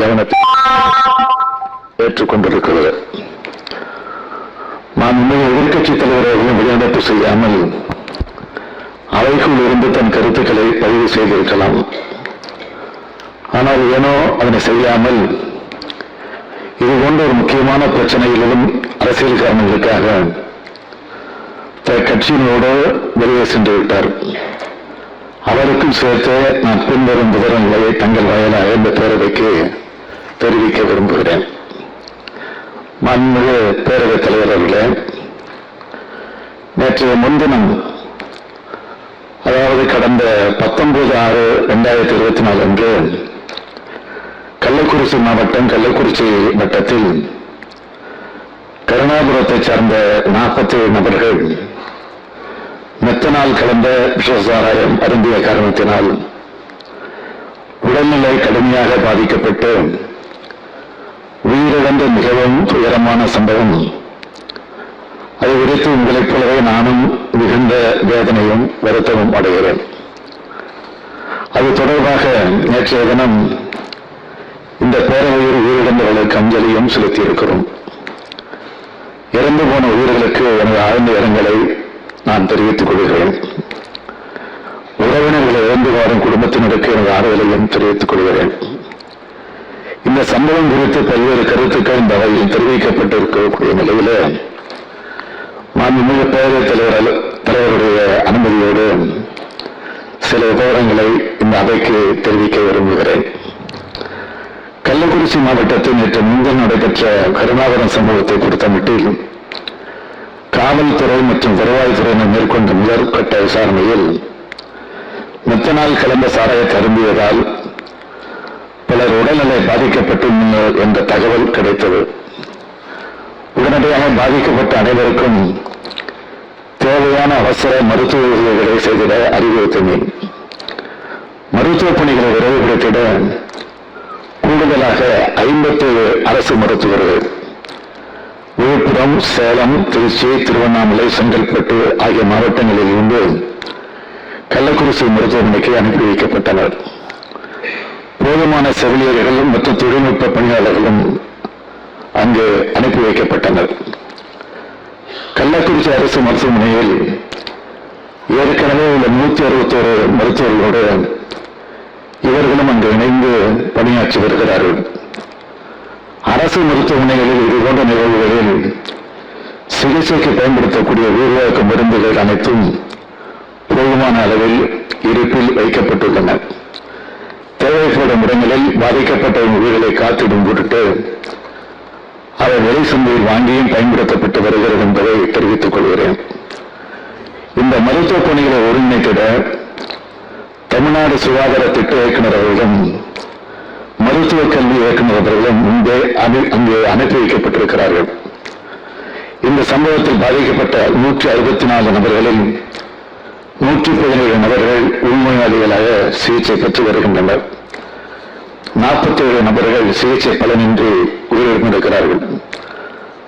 கவனத்தில் ஏற்றுக்கொண்டிருக்கிறது. மாண்புமிகு எதிர்க்கட்சித் தலைவரையும் வெளிநடப்பு செய்யாமல் அவைக்குள் இருந்து தன் கருத்துக்களை பதிவு செய்திருக்கலாம். ஆனால் ஏனோ அதனை செய்யாமல் இது போன்ற ஒரு முக்கியமான பிரச்சனைகளிலும் அரசியல் காரணங்களுக்காக தன் கட்சியினோடு வெளியே சென்று விட்டார். அவருக்கும் சேர்த்து நான் பின்வரும் விவரங்களை தங்கள் வாயிலாக இந்த பேரவைக்கு தெரிவிக்க விரும்புகிறேன். மாண்புமிகு பேரவைத் தலைவர் அவர்களே நேற்றைய முன்தினம் அதாவது கடந்த பத்தொன்பது ஆறு ரெண்டாயிரத்தி இருபத்தி நாலு அன்று கள்ளக்குறிச்சி மாவட்டம் கள்ளக்குறிச்சி வட்டத்தில் கருணாபுரத்தைச் சார்ந்த நாற்பத்தி ஏழு நபர்கள் மெத்தனால் கலந்த விஷசாராயம் அருந்திய காரணத்தினால் உடல்நிலை கடுமையாக பாதிக்கப்பட்டு உயிரிழந்த மிகவும் துயரமான சம்பவம். அது குறித்து உங்களைப் போலவே நானும் மிகுந்த வேதனையும் வருத்தமும் அடைகிறேன். அது தொடர்பாக நேற்றைய தினம் இந்த பேரவையில் உயிரிழந்தவர்களுக்கு அஞ்சலியும் செலுத்தியிருக்கிறோம். இறந்து போன உயிர்களுக்கு எனது ஆழ்ந்த இரங்கலை நான் தெரிவித்துக் கொள்கிறேன். உறவினர்களை இழந்து வாரும் குடும்பத்தினருக்கு எனது ஆறுதலையும் தெரிவித்துக் கொள்கிறேன். இந்த சம்பவம் குறித்து பல்வேறு கருத்துக்கள் இந்த வகையில் தெரிவிக்கப்பட்டிருக்கக்கூடிய நிலையில மாண்புமிகு பேரவைத் தலைவர் அலு- தலைவருடைய அனுமதியோடு சில விவரங்களை இந்த அவைக்கு தெரிவிக்க விரும்புகிறேன். கள்ளக்குறிச்சி மாவட்டத்தில் நேற்று முன்தினம் நடைபெற்ற கருணாகரன் சம்பவத்தை பொறுத்தமட்டில் காவல்துறை மற்றும் வருவாய்த்துறையினர் மேற்கொண்ட முதற்கட்ட விசாரணையில் மெத்தனால் கலந்த சாராயத்தை அரும்பியதால் பலர் உடல்நிலை பாதிக்கப்பட்டுள்ளனர் என்ற தகவல் கிடைத்தது. உடனடியாக பாதிக்கப்பட்ட அனைவருக்கும் தேவையான அவசர மருத்துவ உதவிகளை செய்திட அறிவுறுத்தினேன். மருத்துவ பணிகளை விரைவுபடுத்திட கூடுதலாக ஐம்பத்தேழு அரசு மருத்துவர்கள் விழுப்புரம் சேலம் திருச்சி திருவண்ணாமலை செங்கல்பட்டு ஆகிய மாவட்டங்களில் இருந்து கள்ளக்குறிச்சி மருத்துவமனைக்கு அனுப்பி வைக்கப்பட்டனர். போதுமான செவிலியர்களும் மற்றும் தொழில்நுட்ப பணியாளர்களும் அங்கு அனுப்பி வைக்கப்பட்டனர். கள்ளக்குறிச்சி அரசு மருத்துவமனையில் ஏற்கனவே உள்ள நூத்தி அறுபத்தோரு மருத்துவர்களோடு இவர்களும் அங்கு இணைந்து பணியாற்றி வருகிறார்கள். அரசு மருத்துவமனைகளில் இதுபோன்ற சிகிச்சைக்கு பயன்படுத்தக்கூடிய உயிர்வாக்க மருந்துகள் அனைத்தும் போதுமான அளவில் இருப்பில் வைக்கப்பட்டுள்ளன. தேவைப்படும் இடங்களில் பாதிக்கப்பட்ட உயிர்களை காத்திடும் பொருட்டு அவை விலை சந்தையில் வாங்கியும் பயன்படுத்தப்பட்டு வருகிறது என்பதை தெரிவித்துக் கொள்கிறேன். இந்த மருத்துவ பணிகளை ஒருங்கிணைத்திட தமிழ்நாடு சுகாதார திட்ட இயக்குனர் அவர்களும் மருத்துவ கல்வி இயக்குநர் அவர்களும் முன்பே அனு- அங்கே அனுப்பி வைக்கப்பட்டிருக்கிறார்கள். இந்த சம்பவத்தில் பாதிக்கப்பட்ட நூற்றி அறுபத்தி நாலு நபர்களில் நூற்றி பதினேழு நபர்கள் உள்நோயாளிகளாக சிகிச்சை பெற்று வருகின்றனர். நாற்பத்தி ஏழு நபர்கள் சிகிச்சை பலனின்றி உயிரிழந்திருக்கிறார்கள்.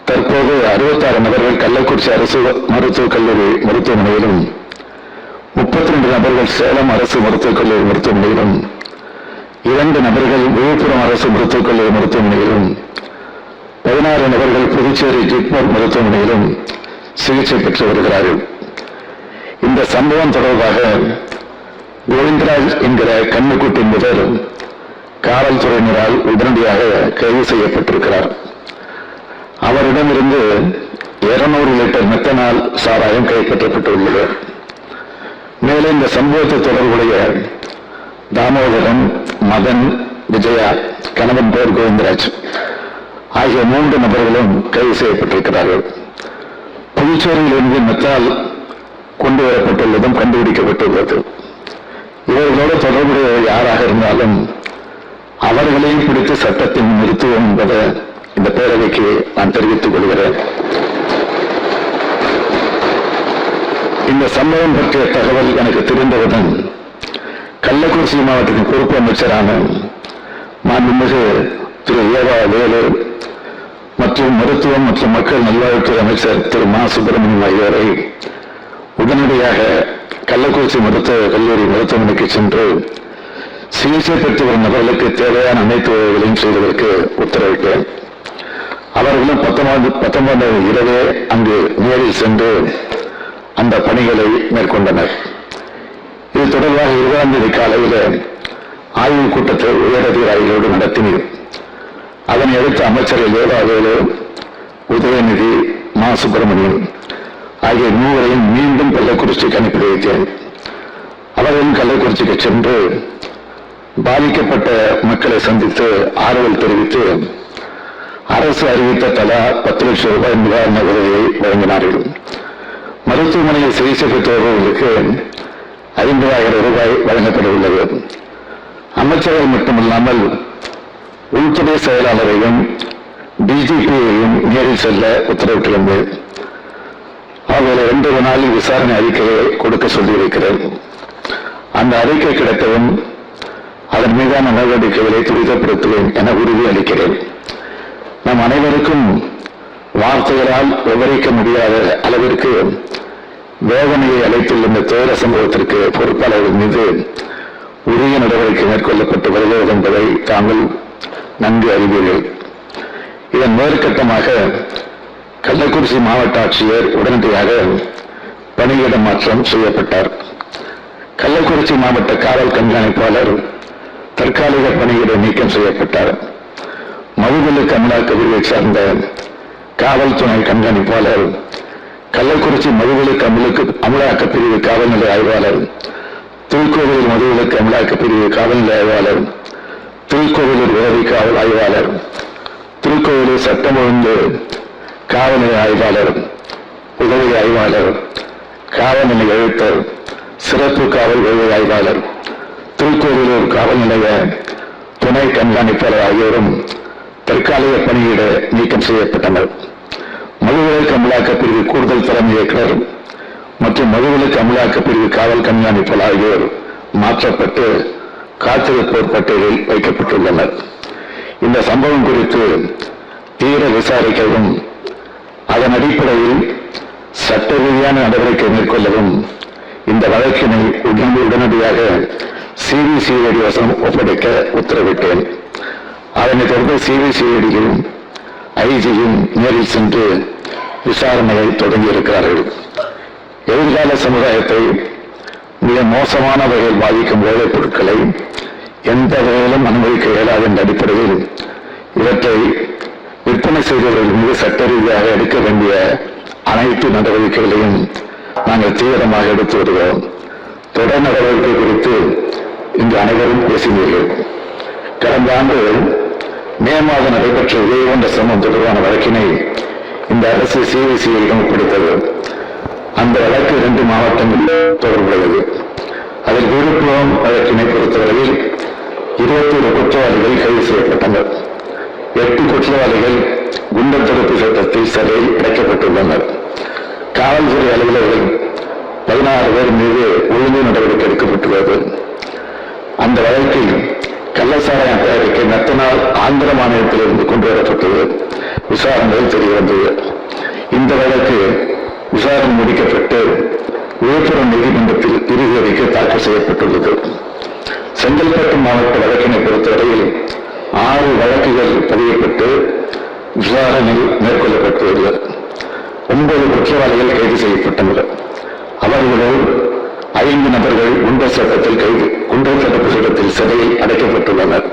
தற்போது அறுபத்தாறு நபர்கள் கள்ளக்குறிச்சி அரசு மருத்துவக் கல்லூரி மருத்துவமனையிலும் முப்பத்தி ரெண்டு நபர்கள் சேலம் அரசு மருத்துவக் கல்லூரி மருத்துவமனையிலும் இரண்டு நபர்கள் விழுப்புரம் அரசு மருத்துவக் கல்லூரி மருத்துவமனையிலும் பதினாறு நபர்கள் புதுச்சேரி ஜிப்மர் மருத்துவமனையிலும் சிகிச்சை பெற்று வருகிறார்கள். இந்த சம்பவம் தொடர்பாக கோவிந்தராஜ் என்கிற கண்ணுக்குட்டி முதல் காவல்துறையினரால் உடனடியாக கைது செய்யப்பட்டிருக்கிறார். அவரிடமிருந்து 200 லிட்டர் மெத்தனால் சாராயம் கைப்பற்றப்பட்டுள்ளது. மேலும் இந்த சம்பவத்தை தொடர்புடைய தாமோதரன் மதன் விஜயா கணவன் பேர் கோவிந்தராஜ். ஆகிய மூன்று நபர்களும் கைது செய்யப்பட்டிருக்கிறார்கள். புதுச்சேரியிலிருந்து மெத்தால் கொண்டு வரப்பட்டுள்ளதும் கண்டுபிடிக்கப்பட்டுள்ளது. இவர்களோடு தொடர்புடைய யாராக இருந்தாலும் அவர்களையும் பிடித்து சட்டத்தின் நிறுத்துவோம் என்பதை இந்த பேரவைக்கு நான் தெரிவித்துக் கொள்கிறேன். இந்த சம்பவம் பற்றிய தகவல் எனக்கு தெரிந்தவுடன் கள்ளக்குறிச்சி மாவட்டத்தின் பொறுப்பு அமைச்சரான மாண்புமிகு திரு ஏவா வேலு மற்றும் மருத்துவம் மற்றும் மக்கள் நல்வாழ்வுத்துறை அமைச்சர் திரு. மா. சுப்பிரமணியம் ஆகியோரை உடனடியாக கள்ளக்குறிச்சி மருத்துவ கல்லூரி மருத்துவமனைக்கு சென்று சிகிச்சை பெற்று வரும் நபர்களுக்கு தேவையான அனைத்து உதவிகளையும் செய்வதற்கு உத்தரவிட்டேன். அவர்களும் பத்தொன்பது பத்தொன்பது இரவே அங்கு நேரில் சென்று அந்த பணிகளை மேற்கொண்டனர். இது தொடர்பாக இருபதாம் தேதி காலையில் ஆய்வுக் கூட்டத்தை உயரதிகாரிகளோடு நடத்தினேன். அதனை அடுத்து அமைச்சர்கள் ஏவாவேலு உதயநிதி மா. சுப்பிரமணியன் ஆகிய மூவரையும் மீண்டும் கள்ளக்குறிச்சிக்கு அனுப்பி வைத்தேன். அவர்களும் கள்ளக்குறிச்சிக்கு சென்று பாதிக்கப்பட்ட மக்களை சந்தித்து ஆறுதல் தெரிவித்து அரசு அறிவித்த தலா பத்து லட்சம் ரூபாய் நிவாரண உதவியை வழங்கினார்கள். மருத்துவமனையில் சிகிச்சை பெற்றவர்களுக்கு ஐம்பதாயிரம் ரூபாய் வழங்கப்படவுள்ளது. அமைச்சர்கள் மட்டுமல்லாமல் உள்துறை செயலாளரையும் டிஜிபியையும் நேரில் செல்ல உத்தரவிட்டிருந்து அவர்களை ரெண்டு நாளில் விசாரணை அறிக்கையை கொடுக்க சொல்லியிருக்கிறேன். அந்த அறிக்கை கிடைத்ததும் அதன் மீதான நடவடிக்கைகளை துரிதப்படுத்துவேன் என உறுதி அளிக்கிறேன். நம் அனைவருக்கும் வார்த்தைகளால் விவரிக்க முடியாத அளவிற்கு வேதனையை அழைத்துள்ள இந்த துயர சம்பவத்திற்கு பொறுப்பாளர்கள் மீது உரிய நடவடிக்கை மேற்கொள்ளப்பட்டு வருகிறது என்பதை தாங்கள் நன்கு அறிவீர்கள் இதன் மேற்கட்டமாக கள்ளக்குறிச்சி மாவட்ட ஆட்சியர் உடனடியாக பணியிட மாற்றம் செய்யப்பட்டார். கள்ளக்குறிச்சி மாவட்ட காவல் கண்காணிப்பாளர் தற்காலிக பணியிட நீக்கம் செய்யப்பட்டார். மதுவிலக்கு அமலாக்க பிரிவை சார்ந்த காவல்துறை கண்காணிப்பாளர் கள்ளக்குறிச்சி மதுவிலக்கு அமலுக்கு அமலாக்க பிரிவு காவல்நிலை ஆய்வாளர் திருக்கோவிலூர் மதுவிலக்கு அமலாக்க பிரிவு காவல்நிலை ஆய்வாளர் திருக்கோவிலூர் உதவி காவல் ஆய்வாளர் திருக்கோவிலூர் சட்டம் ஒழுங்கு காவல்நிலை ஆய்வாளர் உதவி ஆய்வாளர் காவல்நிலை எழுத்தர் சிறப்பு காவல் உதவி ஆய்வாளர் திருக்கோவிலூர் காவல் நிலைய துணை கண்காணிப்பாளர் ஆகியோரும் தற்காலிக பணியிட நீக்கம் செய்யப்பட்டனர். மதுவிலக்கு அமலாக்க பிரிவு கூடுதல் தலைமை இயக்குனர் மற்றும் மதுவிலக்கு அமலாக்க பிரிவு காவல் கண்காணிப்பாளர் ஆகியோர் மாற்றப்பட்டு காத்திருப்போர் பட்டியலில் வைக்கப்பட்டுள்ளனர். இந்த சம்பவம் குறித்து தீர விசாரிக்கவும் அதன் அடிப்படையில் சட்ட ரீதியான நடவடிக்கை மேற்கொள்ளவும் இந்த வழக்கினை உடனடியாக சிபிசிஐடி வசம் ஒப்படைக்க உத்தரவிட்டேன். அதனைத் தொடர்ந்து சிபிசிஐடியும் ஐஜியும் நேரில் சென்று விசாரணையை தொடங்கியிருக்கிறார்கள். எதிர்கால சமுதாயத்தை மிக மோசமான வகையில் பாதிக்கும் போதைப் பொருட்களை எந்த வகையிலும் அனுமதிக்க இயலாது என்ற அடிப்படையில் இவற்றை விற்பனை செய்தவர்கள் மீது சட்ட ரீதியாக எடுக்க வேண்டிய அனைத்து நடவடிக்கைகளையும் நாங்கள் தீவிரமாக எடுத்து வருகிறோம். தொடர் நடவடிக்கை குறித்து இன்று அனைவரும் பேசினீர்கள். கடந்த ஆண்டு மே மாதம் நடைபெற்ற இதே கொண்ட சிரமம் தொடர்பான வழக்கினை இந்த அரசு சிபிசிஐடம் ஒப்படைத்தது அந்த வழக்கு இரண்டு மாவட்டங்களில் தொடர்புடையது. அதில் விழுப்புரம் வழக்கினை பொறுத்தவரையில் இருபத்தி ஒரு குற்றவாளிகள் கைது செய்யப்பட்டனர். எட்டு குற்றவாளிகள் குண்டர் தடுப்பு சட்டத்தில் சிறையில் அடைக்கப்பட்டுள்ளனர். காவல்துறை அலுவலர்கள் பதினாறு பேர் மீது ஒழுங்கு நடவடிக்கை எடுக்கப்பட்டுள்ளது. அந்த வழக்கில் கள்ளசாராயம் தயாரிக்க மெத்தனால் ஆந்திர மாநிலத்திலிருந்து கொண்டு வரப்பட்டது விசாரணையில் தெரிய வந்தது இந்த வழக்கு விசாரணை முடிக்கப்பட்டு விழுப்புரம் நீதிமன்றத்தில் இறுதி அறிக்கை தாக்கல் செய்யப்பட்டுள்ளது. செங்கல்பட்டு மாவட்ட வழக்கினை பொறுத்தவரையில் ஆறு வழக்குகள் பதியப்பட்டு விசாரணை மேற்கொள்ளப்பட்டுள்ளது. ஒன்பது குற்றவாளிகள் கைது செய்யப்பட்டனர் அவர்களுடன் ஐந்து நபர்கள் குண்டர் சட்டத்தில் கைது குண்டர் தடுப்பு சட்டத்தில் சிறையில் அடைக்கப்பட்டுள்ளனர்.